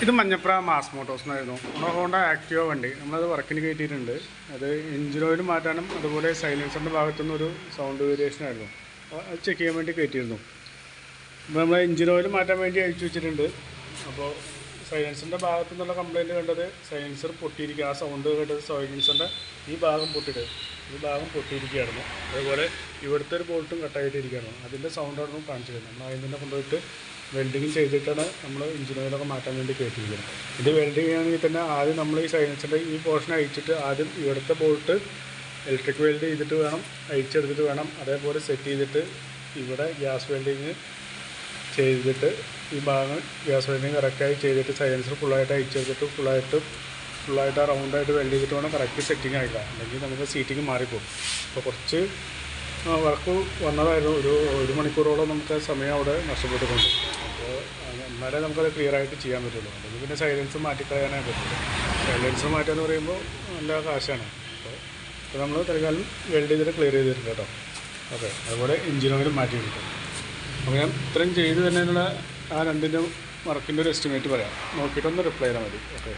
ഇത് Manjapra mass Motors എന്നായിരുന്നു. നമ്മുടെ ഹോണ്ട ആക്റ്റീവ വണ്ടി. നമ്മളത് വർക്കിന് കയറ്റിയിട്ടുണ്ട്. അത് എഞ്ചിൻ ഓയിൽ മാറ്റാനും അതുപോലെ സൈലൻസറിന്റെ ഭാഗത്തുനിന്ന് ഒരു സൗണ്ട് വേരിയേഷൻ ആയിരുന്നു. അത് ചെക്ക് ചെയ്യാൻ വേണ്ടി കയറ്റിയിരുന്നു. അപ്പോൾ നമ്മൾ എഞ്ചിൻ ഓയിൽ മാറ്റാൻ വേണ്ടി അയച്ചു വെച്ചിട്ടുണ്ട്. അപ്പോൾ സൈലൻസറിന്റെ ഭാഗത്തു നിന്നുള്ള കംപ്ലയിന്റ് കണ്ടത് സൈലൻസർ പൊട്ടിയിരിക്കുക. ആ സൗണ്ട് കേട്ടത് സൈലൻസറിന്റെ ഈ ഭാഗം പൊട്ടിയിട്ട് ഈ ഭാഗം പൊട്ടിയിരിക്കുകയായിരുന്നു. അതുപോലെ ഇവിടുത്തെ ഒരു ബോൾട്ടും കട്ടായിട്ടിരിക്കുകയായിരുന്നു. അതിന്റെ സൗണ്ടായിരുന്നു കാണിച്ചിരുന്നത് നമ്മൾ അതിൽ തന്നെ കൊണ്ടുപോയിട്ട് വെൽഡിങ് ചെയ്തിട്ടാണ് നമ്മൾ എഞ്ചിനീയറൊക്കെ മാറ്റാൻ വേണ്ടി കയറ്റിയിരിക്കുന്നത് ഇത് വെൽഡിങ് ചെയ്യുകയാണെങ്കിൽ തന്നെ ആദ്യം നമ്മൾ ഈ സൈനസിന്റെ ഈ പോർഷൻ അയച്ചിട്ട് ആദ്യം ഇവിടുത്തെ ബോൾട്ട് ഇലക്ട്രിക് വെൽഡ് ചെയ്തിട്ട് വേണം അയച്ചെടുത്തിട്ട് വേണം. അതേപോലെ സെറ്റ് ചെയ്തിട്ട് ഇവിടെ ഗ്യാസ് വെൽഡിങ് ചെയ്തിട്ട് ഈ ഭാഗം ഗ്യാസ് വെൽഡിങ് കറക്റ്റായി ചെയ്തിട്ട് സൈലൻസർ ഫുള്ളായിട്ട് അയച്ചെടുത്തിട്ട് ഫുള്ളായിട്ട് ഫുള്ളായിട്ട് ആ റൗണ്ടായിട്ട് വെൽഡ് ചെയ്തിട്ട് വേണം കറക്റ്റ് സെറ്റിംഗ് ആയില്ല. അല്ലെങ്കിൽ നമുക്ക് സീറ്റിംഗ് മാറിപ്പോകും. അപ്പോൾ കുറച്ച് വർക്ക് വന്നതായിരുന്നു. ഒരു ഒരു മണിക്കൂറോളം നമുക്ക് സമയം അവിടെ നഷ്ടപ്പെട്ടിട്ടുണ്ട് എന്നാലേ നമുക്കത് ക്ലിയർ ആയിട്ട് ചെയ്യാൻ പറ്റുള്ളൂ. അല്ലെങ്കിൽ പിന്നെ സൈലൻസ് മാറ്റിക്കളയാനേ പറ്റുള്ളൂ സൈലൻസ് മാറ്റുക എന്ന് പറയുമ്പോൾ നല്ല കാശാണ് അപ്പോൾ ഇപ്പോൾ നമ്മൾ തൽക്കാലം വെൽഡ് ചെയ്തിട്ട് ക്ലിയർ ചെയ്തിട്ടുണ്ട് കേട്ടോ. ഓക്കെ അതുപോലെ എഞ്ചിൻ മാറ്റി മാറ്റിയിട്ടുണ്ട് അപ്പോൾ ഞാൻ ഇത്രയും ചെയ്ത് തന്നെയുള്ള ആ രണ്ടിന്റെ വർക്കിന്റെ ഒരു എസ്റ്റിമേറ്റ് പറയാം. നോക്കിയിട്ടൊന്ന് റിപ്ലൈ ചെയ്താൽ മതി. ഓക്കെ.